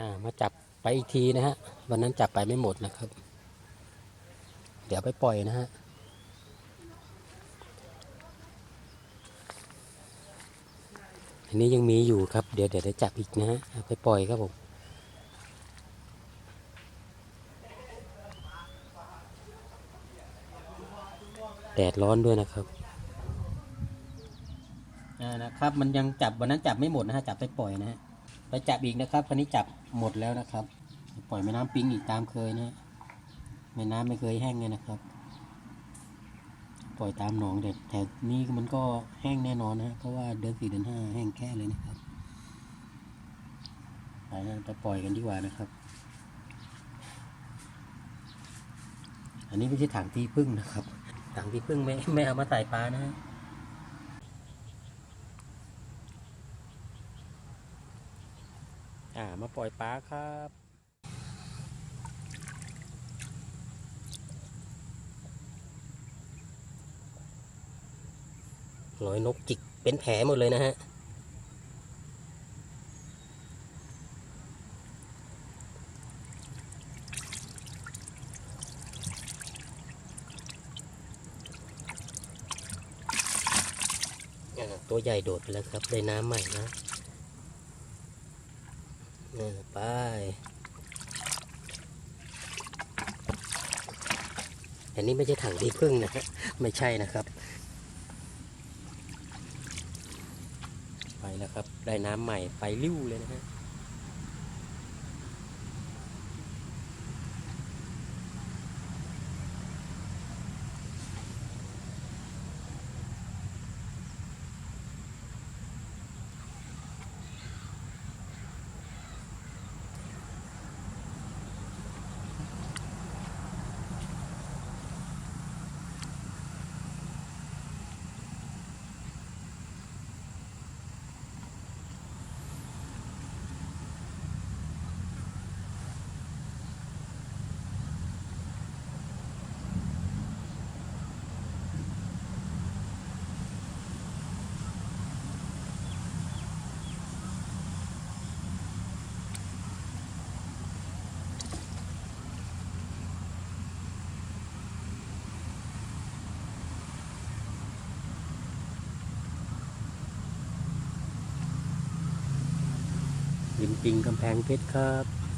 ามาจับไปอีกทีนะฮะ วันนั้นจับไปไม่หมดนะครับ เดี๋ยวไปปล่อยนะฮะอันนี้ยังมีอยู่ครับ เดี๋ยวเดี๋ยวจะจับอีกนะฮะไปปล่อยครับผมแดดร้อนด้วยนะครับอ่านะครับ มันยังจับวันนั้นจับไม่หมดนะฮะ จับไปปล่อยนะฮะ ไปจับอีกนะครับคันนี้จับหมดแล้วนะครับ ปล่อยแม่น้ำปิงอีกตามเคยนะแม่น้ำไม่เคยแห้งเลยนะครับ ปล่อยตามหนองเด็ดแต่นี่มันก็แห้งแน่นอนนะฮะเพราะว่าเดือนสี่เดือนห้าแห้งแค่เลยนะครับไปนะไปปล่อยกันดีกว่านะครับ อันนี้ไม่ใช่ถังที่พึ่งนะครับถังที่พึ่งไม่ไม่เอามาใส่ปลานะฮะ อ่ามาปล่อยปลาครับรอยนกจิกเป็นแผลหมดเลยนะฮะตัวใหญ่โดดไปแล้วครับ ได้น้ำใหม่นะ นี่ไปอันนี้ไม่ใช่ถังที่พึ่งนะฮะไม่ใช่นะครับ ไปแล้วครับ ได้น้ำใหม่ไปริ้วเลยนะฮะ ริมปิงกำแพงเพชรครับ